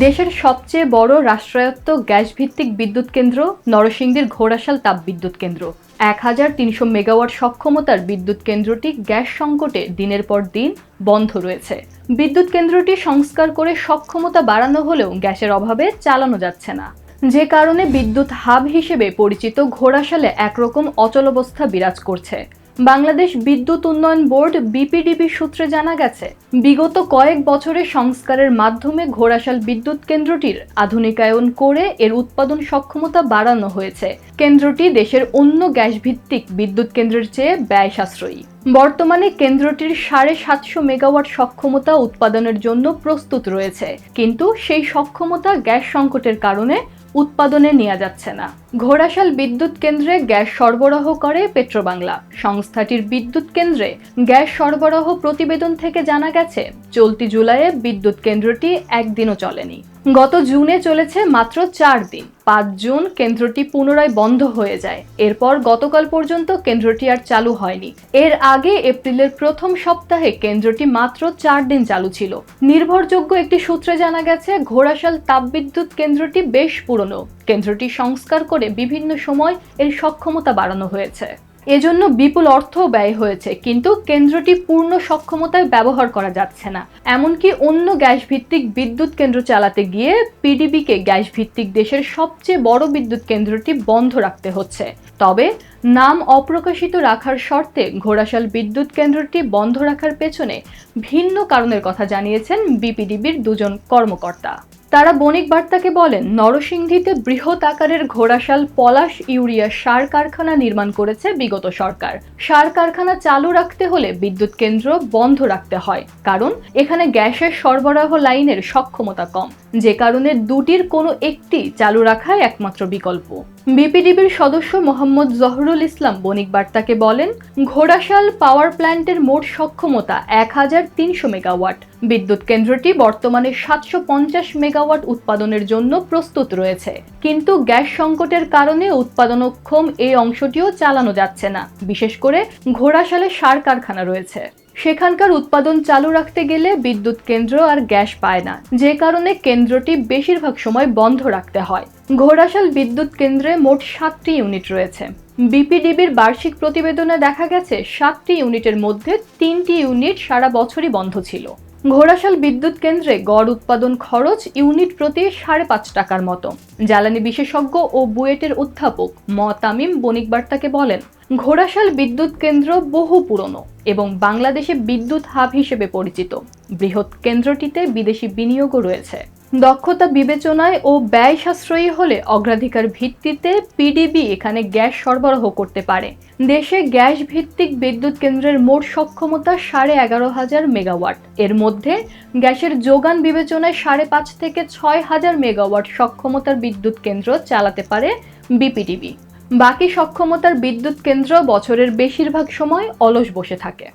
দেশের সবচেয়ে বড় রাষ্ট্রায়ত্ত গ্যাস ভিত্তিক বিদ্যুৎ কেন্দ্র নরসিংদীর ঘোড়াশাল তাপ বিদ্যুৎ কেন্দ্র। এক হাজার তিনশো মেগাওয়াট সক্ষমতার বিদ্যুৎ কেন্দ্রটি গ্যাস সংকটে দিনের পর দিন বন্ধ রয়েছে। বিদ্যুৎ কেন্দ্রটি সংস্কার করে সক্ষমতা বাড়ানো হলেও গ্যাসের অভাবে চালানো যাচ্ছে না। যে কারণে বিদ্যুৎ হাব হিসেবে পরিচিত ঘোড়াশালে একরকম অচলাবস্থা বিরাজ করছে। বাংলাদেশ বিদ্যুৎ উন্নয়ন বোর্ড বিপিডিবি সূত্রে জানা গেছে, বিগত কয়েক বছরের সংস্কারের মাধ্যমে ঘোড়াশাল বিদ্যুৎ কেন্দ্রটির আধুনিকায়ন করে এর উৎপাদন সক্ষমতা বাড়ানো হয়েছে। কেন্দ্রটি দেশের অন্য গ্যাস ভিত্তিক বিদ্যুৎ কেন্দ্রের চেয়ে ব্যয় সাশ্রয়ী বর্তমানে কেন্দ্রটির সাড়ে সাতশো মেগাওয়াট সক্ষমতা উৎপাদনের জন্য প্রস্তুত রয়েছে, কিন্তু সেই সক্ষমতা গ্যাস সংকটের কারণে উৎপাদনে নেওয়া যাচ্ছে না। ঘোড়াশাল বিদ্যুৎ কেন্দ্রে গ্যাস সরবরাহ করে পেট্রোবাংলা। সংস্থাটির বিদ্যুৎ কেন্দ্রে গ্যাস সরবরাহ প্রতিবেদন থেকে জানা গেছে, চলতি জুলাইয়ে বিদ্যুৎ কেন্দ্রটি একদিনও চলেনি। গত জুনে চলেছে মাত্র চার দিন। পাঁচ জুন কেন্দ্রটি পুনরায় বন্ধ হয়ে যায়। এরপর গতকাল পর্যন্ত কেন্দ্রটি আর চালু হয়নি। এর আগে এপ্রিলের প্রথম সপ্তাহে কেন্দ্রটি মাত্র চার দিন চালু ছিল। নির্ভরযোগ্য একটি সূত্রে জানা গেছে, ঘোড়াশাল তাপবিদ্যুৎ কেন্দ্রটি বেশ পুরনো। কেন্দ্রটি সংস্কার করে বিভিন্ন সময় এর সক্ষমতা বাড়ানো হয়েছে। এজন্য বিপুল অর্থ ব্যয় হয়েছে, কিন্তু কেন্দ্রটি পূর্ণ সক্ষমতায় ব্যবহার করা যাচ্ছে না। এমনকি অন্য গ্যাস ভিত্তিক বিদ্যুৎ কেন্দ্র চালাতে গিয়ে পিডিবিকে গ্যাস ভিত্তিক দেশের সবচেয়ে বড় বিদ্যুৎ কেন্দ্রটি বন্ধ রাখতে হচ্ছে। তবে নাম অপ্রকাশিত রাখার শর্তে ঘোড়াশাল বিদ্যুৎ কেন্দ্রটি বন্ধ রাখার পেছনে ভিন্ন কারণের কথা জানিয়েছেন বিপিডিবির দুজন কর্মকর্তা। তারা বণিক বার্তাকে বলেন নরসিংহীতে বৃহৎ আকারের ঘোড়াশাল, পলাশ, ইউরিয়া, সার কারখানা নির্মাণ করেছে বিগত সরকার। সার কারখানা চালু রাখতে হলে বিদ্যুৎ কেন্দ্র বন্ধ রাখতে হয়, কারণ এখানে গ্যাসের সরবরাহ লাইনের সক্ষমতা কম। যে কারণে দুটির কোনো একটি চালু রাখাই একমাত্র বিকল্প। বিপিডিবির সদস্য মোহাম্মদ জহরুল ইসলাম বণিক বার্তাকে বলেন, ঘোড়াশাল পাওয়ার প্ল্যান্টের মোট সক্ষমতা এক হাজার তিনশো মেগাওয়াট। বিদ্যুৎ কেন্দ্রটি বর্তমানে সাতশো পঞ্চাশ মেগাওয়াট উৎপাদনের জন্য প্রস্তুত রয়েছে। কিন্তু গ্যাস সংকটের কারণে উৎপাদনক্ষম এই অংশটিও চালানো যাচ্ছে না। বিশেষ করে ঘোড়াশালে সার কারখানা রয়েছে। সেখানকার উৎপাদন চালু রাখতে গেলে বিদ্যুৎ কেন্দ্র আর গ্যাস পায় না। যে কারণে কেন্দ্রটি বেশিরভাগ সময় বন্ধ রাখতে হয়। ঘোড়াশাল বিদ্যুৎ কেন্দ্রে মোট সাতটি ইউনিট রয়েছে। বিপিডিবির বার্ষিক প্রতিবেদনে দেখা গেছে, সাতটি ইউনিটের মধ্যে তিনটি ইউনিট সারা বছরই বন্ধ ছিল। ঘোড়াশাল বিদ্যুৎ কেন্দ্রে গড় উৎপাদন খরচ ইউনিট প্রতি সাড়ে পাঁচ টাকার মতো। জ্বালানি বিশেষজ্ঞ ও বুয়েটের অধ্যাপক ম তামিম বণিক বার্তাকে বলেন, ঘোড়াশাল বিদ্যুৎ কেন্দ্র বহু পুরনো এবং বাংলাদেশে বিদ্যুৎ হাব হিসেবে পরিচিত। বৃহৎ কেন্দ্রটিতে বিদেশি বিনিয়োগও রয়েছে। দক্ষতা বিবেচনায় ও ব্যয় সাশ্রয়ী হলে অগ্রাধিকার ভিত্তিতে পিডিবি এখানে গ্যাস সরবরাহ করতে পারে। দেশে গ্যাস ভিত্তিক বিদ্যুৎ কেন্দ্রের মোট সক্ষমতা সাড়ে এগারো হাজার মেগাওয়াট। এর মধ্যে গ্যাসের যোগান বিবেচনায় সাড়ে পাঁচ থেকে ছয় হাজার মেগাওয়াট সক্ষমতার বিদ্যুৎ কেন্দ্র চালাতে পারে বিপিডিবি বাকি সক্ষমতার বিদ্যুৎ কেন্দ্র বছরের বেশিরভাগ সময় অলস বসে থাকে।